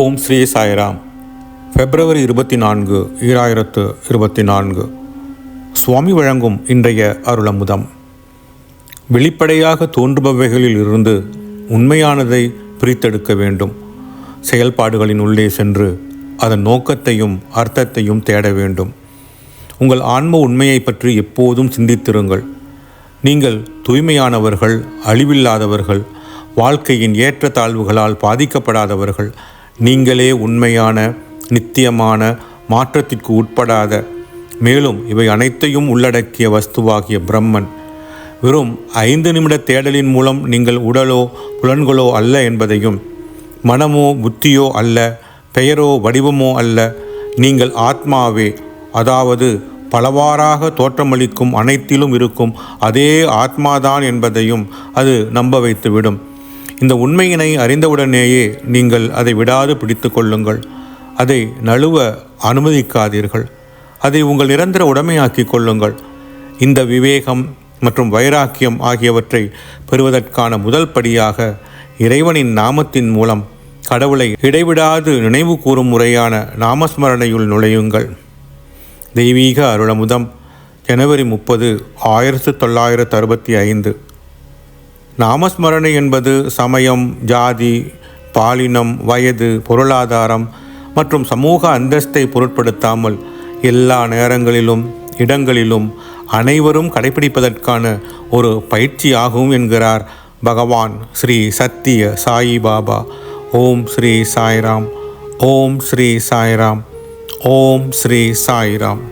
ஓம் ஸ்ரீ சாய்ராம். பிப்ரவரி இருபத்தி நான்கு ஈராயிரத்து இருபத்தி நான்கு சுவாமி வழங்கும் இன்றைய அருளமுதம். வெளிப்படையாக தோன்றுபவைகளில் இருந்து உண்மையானதை பிரித்தெடுக்க வேண்டும். செயல்பாடுகளின் உள்ளே சென்று அதன் நோக்கத்தையும் அர்த்தத்தையும் தேட வேண்டும். உங்கள் ஆன்ம உண்மையை பற்றி எப்போதும் சிந்தித்திருங்கள். நீங்கள் தூய்மையானவர்கள் அழிவில்லாதவர்கள் வாழ்க்கையின் ஏற்றத்தாழ்வுகளால் பாதிக்கப்படாதவர்கள் நீங்களே உண்மையான நித்தியமான மாற்றத்திற்கு உட்படாத மேலும் இவை அனைத்தையும் உள்ளடக்கிய வஸ்துவாகிய பிரம்மன். வெறும் ஐந்து நிமிட தேடலின் மூலம் நீங்கள் உடலோ புலன்களோ அல்ல என்பதையும் மனமோ புத்தியோ அல்ல பெயரோ வடிவமோ அல்ல நீங்கள் ஆத்மாவே அதாவது பலவாறாக தோற்றமளிக்கும் அனைத்திலும் இருக்கும் அதே ஆத்மாதான் என்பதையும் அது நம்ப வைத்துவிடும். இந்த உண்மையினை அறிந்தவுடனேயே நீங்கள் அதை விடாது பிடித்து கொள்ளுங்கள். அதை நழுவ அனுமதிக்காதீர்கள். அதை உங்கள் நிரந்தர உடமையாக்கிக் கொள்ளுங்கள். இந்த விவேகம் மற்றும் வைராக்கியம் ஆகியவற்றை பெறுவதற்கான முதல் படியாக இறைவனின் நாமத்தின் மூலம் கடவுளை இடைவிடாது நினைவு கூறும் முறையான நாமஸ்மரணையுள் நுழையுங்கள். தெய்வீக அருளமுதம் ஜனவரி முப்பது ஆயிரத்து தொள்ளாயிரத்து அறுபத்தி ஐந்து. நாமஸ்மரணை என்பது சமயம் ஜாதி பாலினம் வயது பொருளாதாரம் மற்றும் சமூக அந்தஸ்தை பொருட்படுத்தாமல் எல்லா நேரங்களிலும் இடங்களிலும் அனைவரும் கடைபிடிப்பதற்கான ஒரு பயிற்சியாகும் என்கிறார் பகவான் ஸ்ரீ சத்திய சாயி பாபா. ஓம் ஸ்ரீ சாய்ராம். ஓம் ஸ்ரீ சாய்ராம். ஓம் ஸ்ரீ சாய்ராம்.